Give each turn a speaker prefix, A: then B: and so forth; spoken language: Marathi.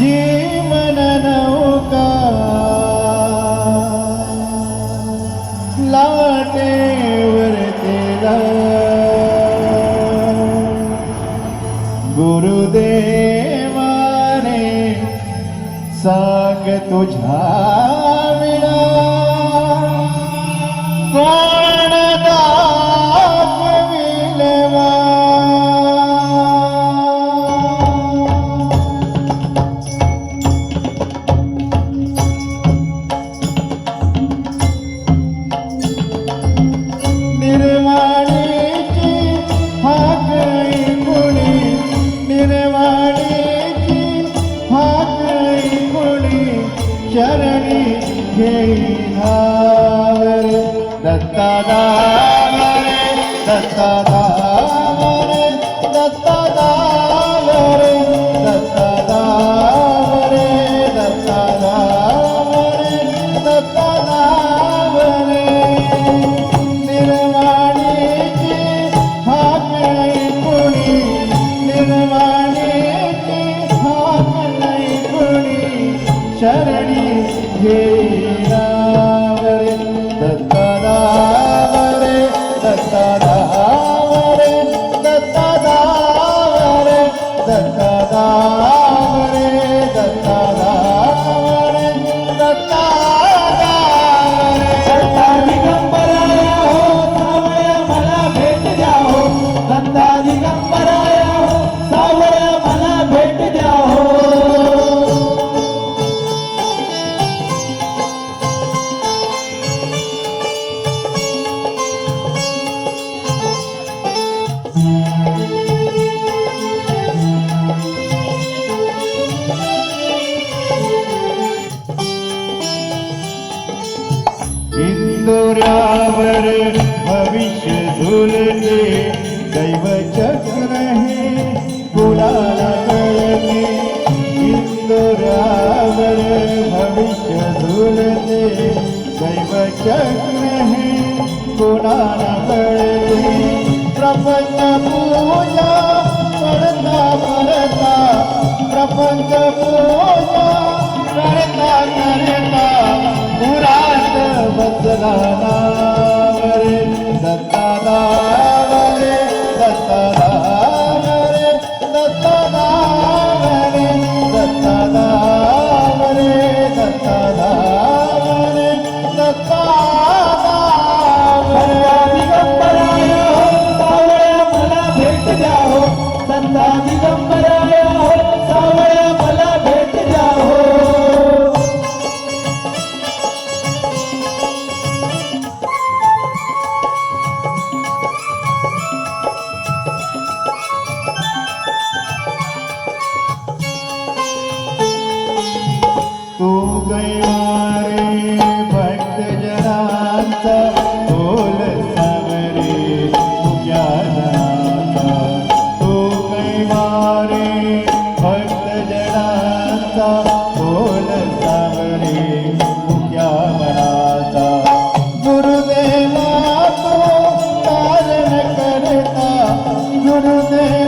A: जीवन नौका. लाटेवर तेला गुरुदेवाने सांग तुझा
B: विडा. दैवचक्र हे
A: कुणाला कळते. इंदोरावर भविष्य झुलते. दैवचक्र हे कुणाला कळते. प्रपंच पूजा करता करता. प्रपंच पूजा करता करता. पुरात बदलाना Somebody મનાતા બોલ સાંભળે હું ક્યાં મનાતા ગુરુદેવા તો તારણ કરતા ગુરુદેવ